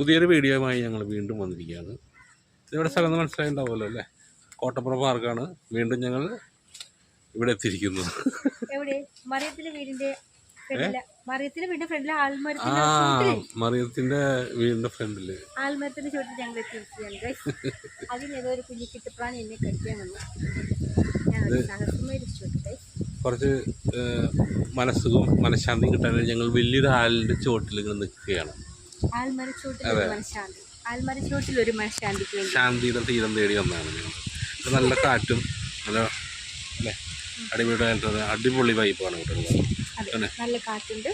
പുതിയൊരു വീഡിയോയുമായി ഞങ്ങൾ വീണ്ടും വന്നിരിക്കുകയാണ്. ഇതിവിടെ സ്ഥലം മനസ്സിലായിട്ടുണ്ടാവുമല്ലോ അല്ലേ? കോട്ടപ്പുറം പാർക്കാണ് വീണ്ടും ഞങ്ങൾ ഇവിടെ എത്തിയിരിക്കുന്നത് മറിയത്തിന്റെ വീടിന്റെ ഫ്രണ്ടിൽ. ആൽമരത്തിന്റെ ചോട്ടിൽ ഞങ്ങൾ എത്തിയിരിക്കുകയാണ് കുഞ്ഞു എന്നെ വന്നു. കുറച്ച് മനസ്സുഖം മനഃശാന്തി കിട്ടാൻ ഞങ്ങൾ വലിയൊരു ആലിന്റെ ചോട്ടിൽ ഇങ്ങനെ നിൽക്കുകയാണ്. ശാന്തിയുടെ തീരം തേടി വന്നതാണ് ഞങ്ങൾ നല്ല കാറ്റും നല്ല അല്ലേ? അടിപൊളിയായിട്ട് അടിപൊളി ഇവിടെ ഉള്ളത്. നല്ല കാറ്റുണ്ട്.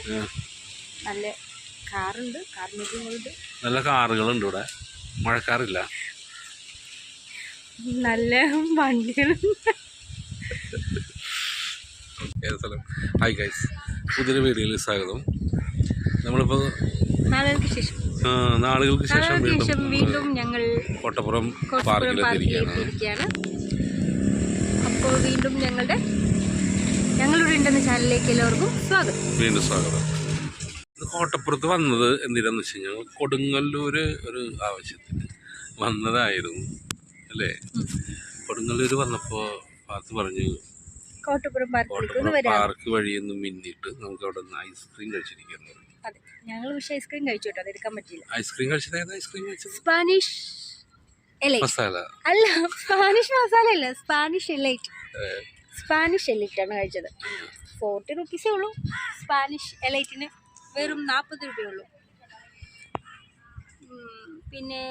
നല്ല കാറുണ്ട് നല്ല കാറുകളുണ്ട് ഇവിടെ. മഴക്കാറില്ല. നല്ല വണ്ടികളുണ്ട് ഹായ് ഗൈസ് പുതിയൊരു വീഡിയോയിൽ സ്വാഗതം. നമ്മളിപ്പോൾ നാളുകൾക്ക് ശേഷം വീണ്ടും ഞങ്ങൾ കോട്ടപ്പുറം പാർക്കിലെത്തിയിരിക്കുകയാണ്. അപ്പോൾ വീണ്ടും ഞങ്ങളുടെ ഞങ്ങളുടെ ഉണ്ടെന്ന ചാനലിലേക്ക് എല്ലാവർക്കും സ്വാഗതം. വീണ്ടും സ്വാഗതം. കോട്ടപ്പുറത്ത് വന്നത് എന്തിനാന്ന് വെച്ച് കഴിഞ്ഞാൽ കൊടുങ്ങല്ലൂർ ഒരു ആവശ്യത്തിന് വന്നതായിരുന്നു. അല്ലേ? കൊടുങ്ങല്ലൂർ വന്നപ്പോൾ പാത്ത് പറഞ്ഞു കോട്ടപ്പുറം പാർക്ക് വഴിയൊന്നും മിന്നിട്ട് നമുക്ക് അവിടെ നിന്ന് ഐസ്ക്രീം കഴിച്ചിരിക്കുന്നു അതെ. ഞങ്ങൾ പക്ഷെ ഐസ്ക്രീം കഴിച്ചു കേട്ടോ അത് എടുക്കാൻ പറ്റിയില്ല. ഐസ്ക്രീം കഴിച്ചത് ഐസ്ക്രീം സ്പാനിഷ് മസാല. അല്ല സ്പാനിഷ് മസാല അല്ല സ്പാനിഷ് എലൈറ്റ്. സ്പാനിഷ് എലൈറ്റ് ആണ് കഴിച്ചത്. ഫോർട്ടി റുപ്പീസേ ഉള്ളൂ. സ്പാനിഷ് എലൈറ്റിന് വെറും നാൽപ്പത് രൂപയേ ഉള്ളൂ. പിന്നെ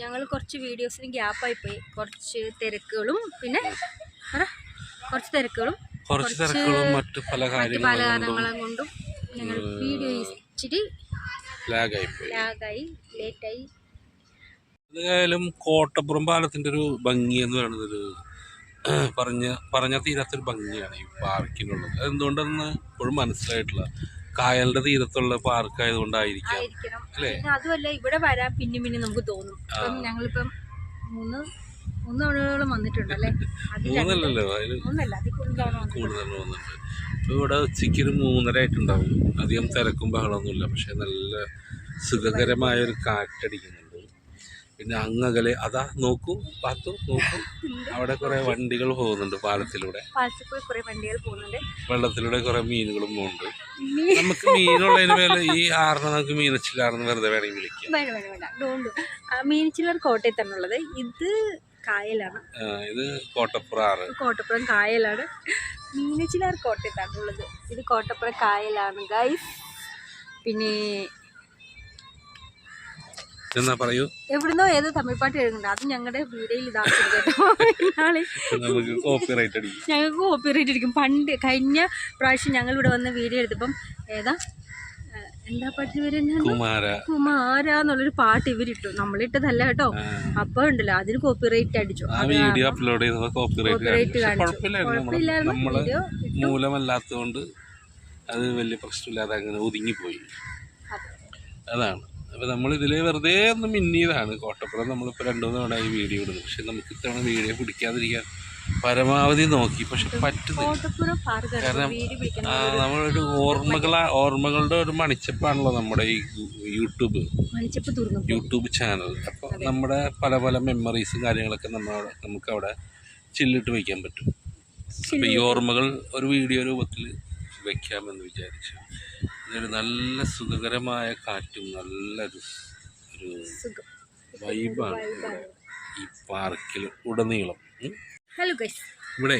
ഞങ്ങൾ കുറച്ച് വീഡിയോസിന് ഗ്യാപ്പായി പോയി കുറച്ച് തിരക്കുകളും പിന്നെ കുറച്ച് തിരക്കുകളും. കുറച്ച് മറ്റു പല കാര്യങ്ങളും കൊണ്ടും. ഞങ്ങൾ വീഡിയോ ഇച്ചിരി ലാഗായിപ്പോയി ലാഗായി ലേറ്റായി എന്തായാലും കോട്ടപ്പുറം പാലത്തിന്റെ ഒരു ഭംഗി എന്ന് പറയുന്നത് ഒരു പറഞ്ഞ പറഞ്ഞ തീരാത്തൊരു ഭംഗിയാണ് ഈ പാർക്കിനുള്ളത്. എന്തുകൊണ്ടെന്ന് ഇപ്പോഴും മനസ്സിലായിട്ടില്ല. കായലിന്റെ തീരത്തുള്ള പാർക്ക് ആയതുകൊണ്ടായിരിക്കാം അല്ലേ? അതുമല്ല ഇവിടെ വരാൻ പിന്നെ പിന്നെ നമുക്ക് തോന്നും. ഇപ്പം ഞങ്ങളിപ്പം മൂന്ന് മൂന്ന് തവണയോളം വന്നിട്ടുണ്ട് അല്ലേ മൂന്നല്ലല്ലോ. അതിൽ കൂടുതൽ കൂടുതൽ വന്നിട്ടുണ്ട്. ഇപ്പോൾ ഇവിടെ ഉച്ചയ്ക്ക് ഒരു മൂന്നര ആയിട്ടുണ്ടാവും. അധികം തിരക്കും ബഹളമൊന്നുമില്ല പക്ഷേ നല്ല സുഖകരമായ ഒരു കാറ്റടിക്കുന്നുണ്ട്. പിന്നെ അങ്ങകലെ അതാ നോക്കൂ പാത്തു നോക്കൂ. അവിടെ കുറേ വണ്ടികൾ പോകുന്നുണ്ട് പാലത്തിലൂടെ. വെള്ളത്തിലൂടെ കുറേ മീനുകളും പോകുന്നുണ്ട്. നമുക്ക് മീനുള്ളതിന് മേലെ ഈ ആറിനെ നമുക്ക് മീനച്ചിലാർന്ന് വെറുതെ വേണമെങ്കിൽ വിളിക്കാം. വേണ്ട വേണ്ട വേണ്ട. ഡോണ്ട് മീനച്ചിലർ കോട്ടയത്താണുള്ളത് ഇത് കായലാണ്. ഇത് കോട്ടപ്പുറ ആറ്. കോട്ടപ്പുറം കായലാണ്. മീനച്ചിലാർ കോട്ടയത്താണുള്ളത് ഇത് കോട്ടപ്പുറ കായലാണ് ഗൈസ് പിന്നെ എന്നാ പറയൂ? എവിടുന്നോ ഏതോ തമിഴ് പാട്ട് എഴുതുന്നുണ്ട് അത് ഞങ്ങളുടെ വീഡിയോയിൽ ഇതാക്കുന്നത് ഞങ്ങൾക്ക് കോപ്പിറൈറ്റ് അടിക്കും. പണ്ട് കഴിഞ്ഞ പ്രാവശ്യം ഞങ്ങൾ ഇവിടെ വന്ന് വീഡിയോ എടുത്തപ്പം ഏതാ? എന്താ പാട്ടിന് പേര് കുമാര. എന്നുള്ളൊരു പാട്ട് ഇവരിട്ടു നമ്മളിട്ടതല്ല കേട്ടോ. അപ്പൊ ഉണ്ടല്ലോ അതിന് കോപ്പിറൈറ്റ് അടിച്ചു. വീഡിയോ അപ്ലോഡ് ചെയ്തപ്പോൾ കോപ്പിറൈറ്റ് കുഴപ്പമില്ലായിരുന്നു മൂലമല്ലാത്തതുകൊണ്ട് അത് വലിയ പ്രശ്നമില്ലാതെ അങ്ങനെ ഒതുങ്ങിപ്പോയി. അതാണ്. അപ്പോൾ നമ്മൾ ഇതിൽ വെറുതെ ഒന്ന് മിന്നിയതാണ് കോട്ടപ്പുറം നമ്മളിപ്പോൾ രണ്ടു മൂന്ന് തവണ ഈ വീഡിയോ ഇടുന്നു പക്ഷെ നമുക്ക് ഇത്തവണ വീഡിയോ പിടിക്കാതിരിക്കാൻ പരമാവധി നോക്കി പക്ഷെ പറ്റുന്നില്ല. കാരണം നമ്മളൊരു ഓർമ്മകളാ ഓർമ്മകളുടെ ഒരു മണിച്ചപ്പാണല്ലോ നമ്മുടെ ഈ യൂട്യൂബ്. YouTube channel. അപ്പോൾ നമ്മുടെ പല പല മെമ്മറീസും കാര്യങ്ങളൊക്കെ നമ്മൾ നമുക്ക് അവിടെ ചില്ലിട്ട് വയ്ക്കാൻ പറ്റും. അപ്പോൾ ഈ ഓർമ്മകൾ ഒരു വീഡിയോ രൂപത്തിൽ വയ്ക്കാമെന്ന് വിചാരിച്ചു. ഇതൊരു നല്ല സുഖകരമായ കാറ്റും നല്ലൊരു ഒരു വൈബാണ് ഈ പാർക്കിൽ ഉടനീളം. ഹലോ ഗൈസ് ഇവിടെ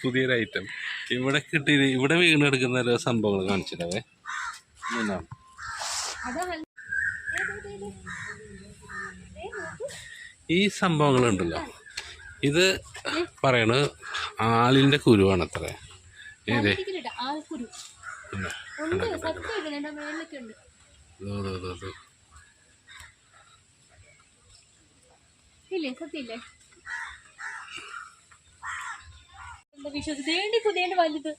പുതിയൊരു ഐറ്റം ഇവിടെ കിട്ടി ഇവിടെ വീണെടുക്കുന്ന ഒരു സംഭവങ്ങൾ കാണിച്ചിട്ടേ ഈ ഈ സംഭവങ്ങളുണ്ടല്ലോ. ഇത് പറയണത് ആളിന്റെ കുരുവാണ് അത്ര ഏതേ ഉണ്ട് സത്യമായിട്ട് എന്റെ മേളിലൊക്കെ ഉണ്ട് ഇതോ, ഇതോ, ഇതോ, ഇതോ. ഇല്ലേ സത്യമില്ലേ എന്താ വിശ്വസിച്ച് കുതേണ്ടി വലുത്.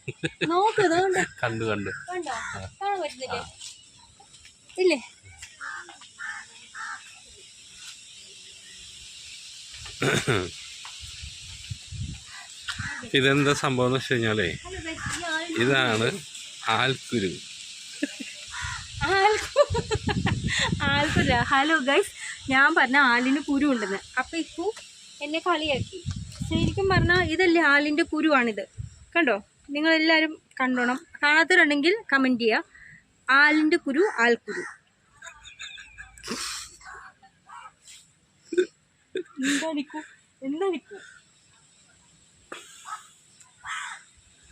നോക്ക് ഇതുകൊണ്ട് കണ്ടു? കണ്ടു കണ്ടോ. കാണാൻ പറ്റുന്നില്ലേ? ഇല്ലേ? ഇതെന്താ സംഭവം എന്ന് വെച്ച് കഴിഞ്ഞാലേ ഇതാണ് ആൽക്കുരു. ആൽക്കുര. Hello guys. ഞാൻ പറഞ്ഞ ആലിന് കുരു ഉണ്ടെന്ന്. അപ്പം ഇപ്പു എന്നെ കളിയാക്കി. ശരിക്കും പറഞ്ഞാൽ ഇതല്ലേ ആലിന്റെ കുരുവാണിത്. കണ്ടോ? നിങ്ങളെല്ലാവരും കണ്ടോണം. കാണാത്തവരുണ്ടെങ്കിൽ കമന്റ് ചെയ്യുക ആലിന്റെ കുരു ആൽക്കുരു സംഭവം ഇതിനെ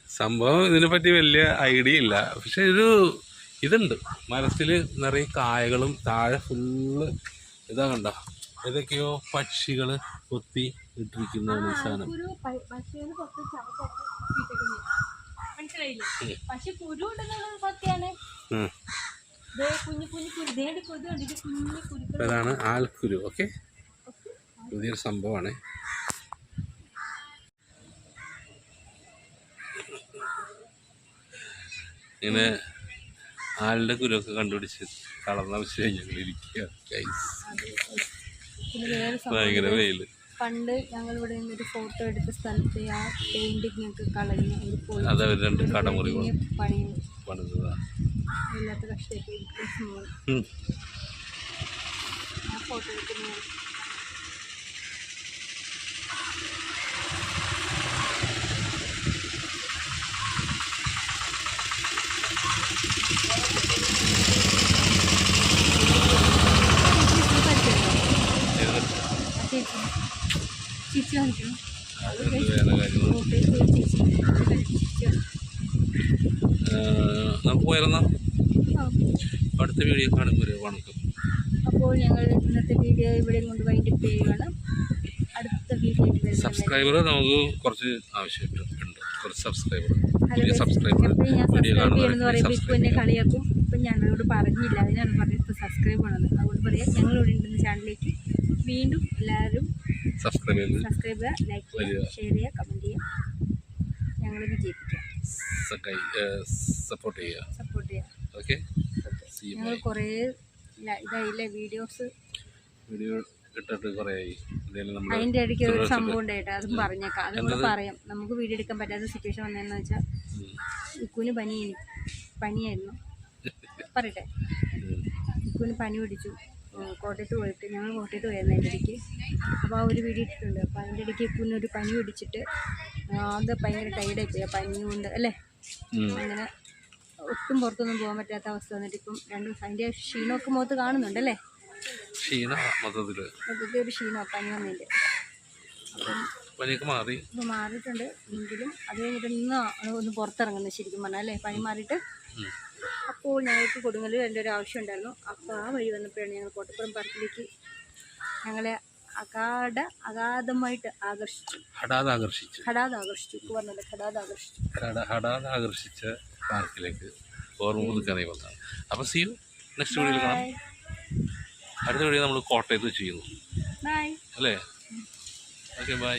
സംഭവം ഇതിനെപ്പറ്റി വലിയ ഐഡിയ ഇല്ല. പക്ഷെ ഒരു ഇതുണ്ട്. മരത്തിൽ നിറയെ കായകളും താഴെ ഫുള്ള് ഇതാ കണ്ട. ഏതൊക്കെയോ പക്ഷികൾ കൊത്തി ഇട്ടിരിക്കുന്നതാണ് ഈ സാധനം. ഇതാണ് ആൽക്കുരു ഓക്കെ? പുതിയൊരു സംഭവമാണ്. ഇങ്ങനെ ആലിന്റെ കുരുവൊക്കെ കണ്ടുപിടിച്ച് കളർന്ന വിഷയം ഞങ്ങൾ ഇരിക്കുക ഭയങ്കര വെയിൽ. പണ്ട് ഞങ്ങൾ ഇവിടെ നിന്ന് ഒരു ഫോട്ടോ എടുത്ത സ്ഥലത്ത് ആ പെയിന്റിംഗ് ഒക്കെ കളഞ്ഞ് അവർ പോയി. അത് അവർ രണ്ട് കടമുറി പണിയും. ഇല്ലാത്ത കഷ്ടമൊക്കെ. ആ ഫോട്ടോ എടുക്കുന്ന നമുക്ക് പോയിരുന്ന? അടുത്ത വീഡിയോ കാണുമ്പോൾ വണക്കം. അപ്പോൾ ഞങ്ങൾ ഇന്നത്തെ വീഡിയോ ഇവിടെ കൊണ്ട് ചെയ്യുകയാണ് അടുത്ത വീഡിയോ സബ്സ്ക്രൈബർ നമുക്ക് കുറച്ച് ആവശ്യമുണ്ട് കുറച്ച് സബ്സ്ക്രൈബർ സബ്സ്ക്രൈബർ വീഡിയോ സബ്സ്ക്രൈബ് കളിയാക്കും. ഇപ്പം ഞങ്ങളോട് പറഞ്ഞില്ല. അതിനാണ് പറഞ്ഞത് സബ്സ്ക്രൈബ് ആണെന്ന് അതുകൊണ്ട് പറയാം ഞങ്ങളിവിടെ ഉണ്ടെന്ന് ചാനലിലേക്ക് വീണ്ടും എല്ലാവരും സബ്സ്ക്രൈബ് സബ്സ്ക്രൈബ് ചെയ്യുക ലൈക്ക് ചെയ്യുക ഷെയർ ചെയ്യുക കമന്റ് ചെയ്യുക. ഞങ്ങൾ വിജയിപ്പിക്കാം. സപ്പോർട്ട് ചെയ്യുക. സപ്പോർട്ട് ചെയ്യുക. ഓക്കെ ഞങ്ങൾ കുറേ ഇതായില്ലേ വീഡിയോസ് വീഡിയോ ഇട്ടിട്ട് കുറേ അതിന്റെ ഇടയ്ക്ക് ഒരു സംഭവം ഉണ്ടായിട്ട് അതും പറഞ്ഞേക്കാം. അതും കൂടെ പറയാം. നമുക്ക് വീഡിയോ എടുക്കാൻ പറ്റാത്ത സിറ്റുവേഷൻ വന്നതെന്ന് വെച്ചാൽ ഇക്കുവിന് പനി പനിയായിരുന്നു. പറയട്ടെ. ഇക്കുവിന് പനി പിടിച്ചു. കോട്ടയത്ത് പോയിട്ട് ഞങ്ങൾ കോട്ടയത്ത് പോയിരുന്നു അതിന്റെ ഇടയ്ക്ക്. അപ്പോൾ ആ ഒരു വീഡിയോ ഇട്ടിട്ടുണ്ട്. അപ്പോൾ അതിന്റെ ഇടയ്ക്ക് പിന്നെ ഒരു പനി പിടിച്ചിട്ട് അത് ഭയങ്കര ടൈഡായി പോയി. ആ പനി കൊണ്ട് അല്ലേ? അങ്ങനെ ഒട്ടും പുറത്തൊന്നും പോകാൻ പറ്റാത്ത അവസ്ഥ വന്നിട്ട് ഇപ്പം രണ്ട് ദിവസം അതിന്റെ ക്ഷീണമൊക്കെ മുഖത്ത് കാണുന്നുണ്ടല്ലേ അല്ലേ? മൊത്തത്തിൽ ഒരു ക്ഷീണം പനി വന്നില്ല പനിയൊക്കെ മാറി. മാറിയിട്ടുണ്ട്. എങ്കിലും അത് കഴിഞ്ഞിട്ട് ഇന്ന് ഒന്ന് പുറത്തിറങ്ങുന്നത് ശരിക്കും പറഞ്ഞാൽ അല്ലേ? പനി മാറിയിട്ട്. അപ്പോൾ ഞങ്ങൾക്ക് കൊടുങ്ങല്ലൂർ എന്റെ ഒരു ആവശ്യം ഉണ്ടായിരുന്നു അപ്പോൾ ആ വഴി വന്നപ്പോഴാണ് ഞങ്ങൾ കോട്ടപ്പുറം പാർക്കിലേക്ക് ഞങ്ങളെ അഗാധ അഗാധമായിട്ട് ആകർഷിച്ചു. ഹടാത് ആകർഷിച്ചു ഹടാത് ആകർഷിച്ചു ഇപ്പോൾ പറഞ്ഞല്ലോ ഹടാത് ആകർഷിച്ചു ഹടാത് ആകർഷിച്ച പാർക്കിലേക്ക് ഓർമ്മ പുതുക്കാനായി വന്നതാണ്. അപ്പോൾ സീ നെക്സ്റ്റ് വീഡിയോയിൽ കാണാം. അടുത്ത വീഡിയോ നമ്മൾ കോട്ടയത്ത് ചെയ്യുന്നു. അല്ലേ? Okay bye